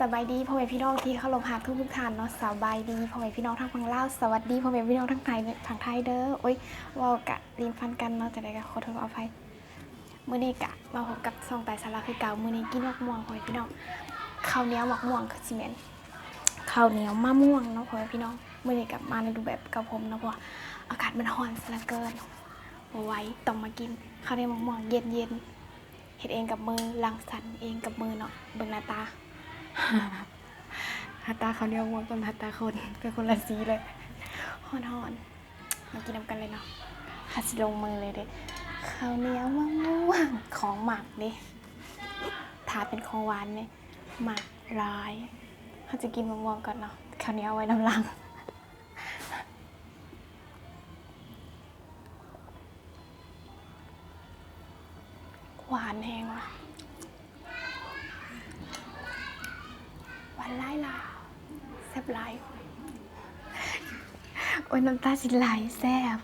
สบายดีพ่อแม่พี่น้องที่เข้ารพหาทุกทุกท่านเนาะสบายดีพ่อแม่พี่น้องทางฝั่งลาวสวัสดีพ่อแม่พี่น้องทางไทยทางไทยเด้อโอ้ยว่ากะรีนฟันกันเนาะแต่ใดก็ขอโทษขออภัยมื้อนี้กะมาพบกับซองไตสาระคือเก่ามื้อนี้กินมะม่วงพ่อแม่พี่น้องข้าวเหนียวมะม่วงคือสิแม่นข้าวเหนียวมะม่วงเนาะพ่อแม่พี่น้องมื้อนี้กลับมาในรูปแบบกับผมเนาะเพราะว่าอากาศมันร้อนซะเหลือเกินไว้ต้องมากินข้าวเหนียวมะม่วงเย็นๆเฮ็ดเองกับมือรังสรรค์เองกับมือเนาะเบิ่งหน้าตา ฮัตตาเขาเหนียวม่วงกับฮัตตาคนเป็นคนละสีเลยฮอนฮอนมากินน้ำกันเลยเนาะฮัสิลงมือเลยเด้ข้าวเหนียวม่วงของหมักเด้ถ้าเป็นของหวานเนี่ยหมักร้ายเขาจะกินมะม่วงก่อนเนาะข้าวเหนียวไว้น้ำลังหวานแห้งว่ะ วานไล่ลายแซ่บหลายโอ้ยน้ำตาสิไหลแซ่บ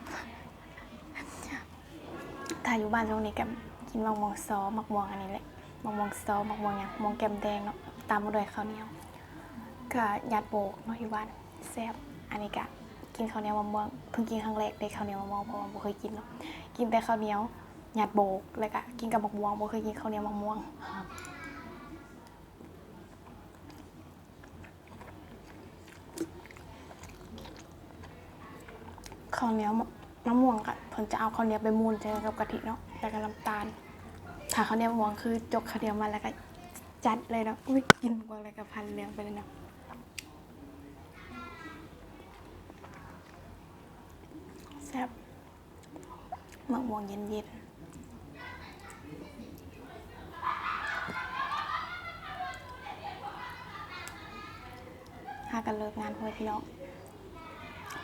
ถ้าอยู่บ้านตรงนี้กับกินมะม่วงซอมะม่วงอันนี้แหละมะม่วงซอมะม่วงหยังมะม่วงแกมแดงเนาะตามมาด้วยข้าวเหนียวก็ยัดโบกเนาะอยู่บ้านแซ่บอันนี้ก็กินข้าวเหนียวมะม่วงเพิ่งกินครั้งแรกได้ข้าวเหนียวมะม่วงเพราะว่าบ่เคยกินเนาะกินแต่ข้าวเหนียวยัดโบกแล้วก็กินกับมะม่วงบ่เคยกินข้าวเหนียวมะม่วง ข้าวเหนียวมะม่วงค่ะเพิ่นจะเอาข้าวเหนียวไปมูนใส่กับกะทิเนาะแล้วก็น้ำตาลถ้าข้าวเหนียวมะม่วงคือจกข้าวเหนียวมาแล้วก็จัดเลยเนาะอุ้ยกินบวกอะไรกับพันเลี้ยงไปเลยเนาะแซ่บมะม่วงเย็นๆหากันเลิกงานพื่อพี่น้อง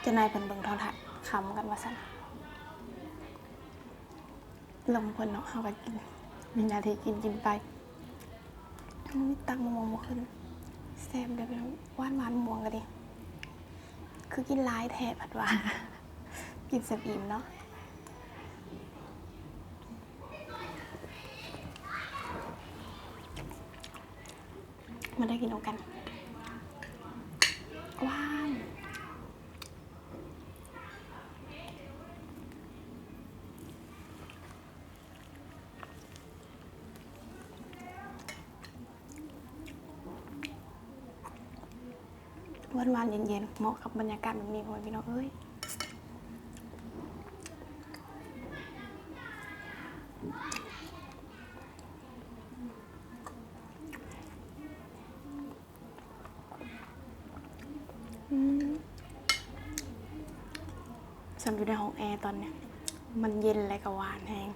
จะนายเพิ่นเบิงทอทัศน์ ขำกันว่าซั่นลมเพิ่นเนาะเฮาก็กิน มีนาทีกินกินไปมีตักมะม่วงบ่ขึ้นแซ่บเด้อพี่น้องหวานหวานมะม่วงก็ดิ คือกินหลายแท้ผัดว่ากินแซ่บอิ่มเนาะมาได้กินเอากัน ว้าว วันวานๆเย็นๆเหมาะกับบรรยากาศแบบนี้พ่อแม่พี่น้องเอ้ยอืมฉันอยู่ในห้องแอร์ตอนเนี้ยมันเย็นและก็หวานแฮง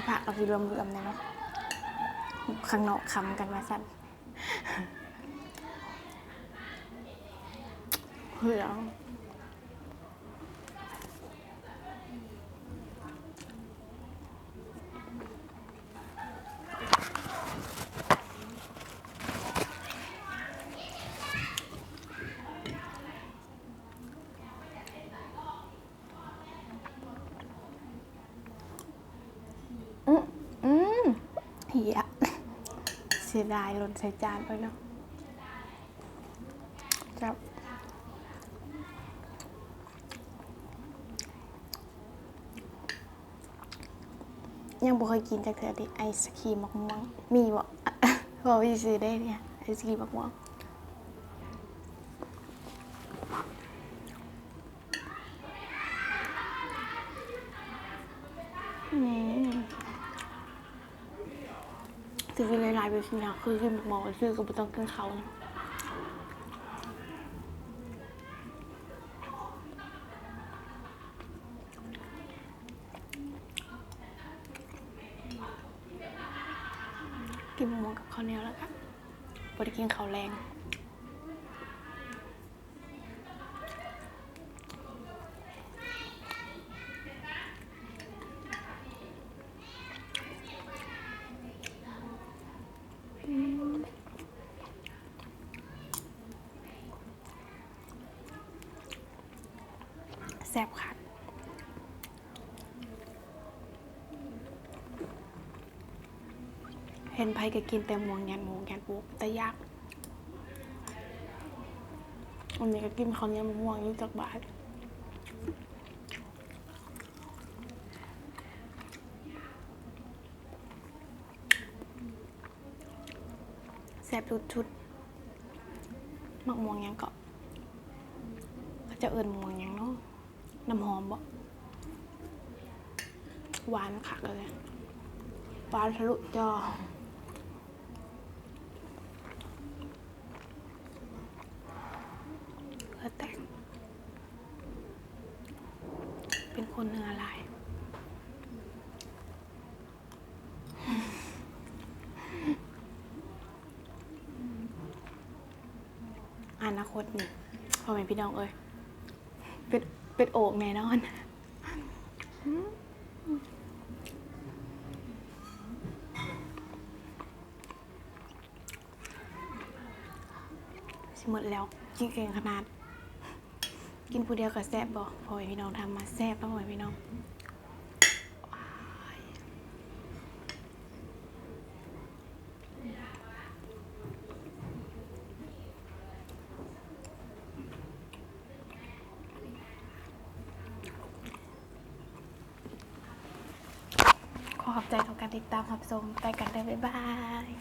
มาพระกับพี่รวมรวมนะข้างนอกคำกันมาสั่นเฮ้ยเอาอืมอืม เฮียเสียดายหล่นใส่จานไปเนาะครับยังบ่เคยกินจากเธอดิไอศครีมมะม่วงมีบ่พอพี่ซื้อได้เนี่ยไอศครีมมะม่วง จะกินหลายๆแบบนี้นะคือกินหมอซื้อก็ไม่ต้องกินเขาวนะกินหมูกับข้าวเหนียวแล้วกันบ่ได้กินข้าวแรง แซ่บค่ะเห็นไผก็กินแต่หมวงแงนหมูแงนปุ๊แต่ยากวันนี้ก็กินข้าวเนียวมะม่วงอยู่จากบ้านแซ่บรุดชุดมักม่วงยังเกาะก็จะเอิญม่วงยัง น้ำหอมบ่หวานคักเลยหวานทะลุจอเพื่อแต่ง เป็นคนเนื้อลายอนาคตนี่พ่อแม่พี่น้องเอ้ยเป็น เป็นโอกแน่นอนสิหมดแล้วกินเก่งขนาด กินผู้เดียวกับแซ่บบอกพ่อแม่พี่น้องทำมาแซ่บแล้วพ่อแม่พี่น้อง ขอขอบใจของการติดตามรับชมไปกันเลยบ๊ายบาย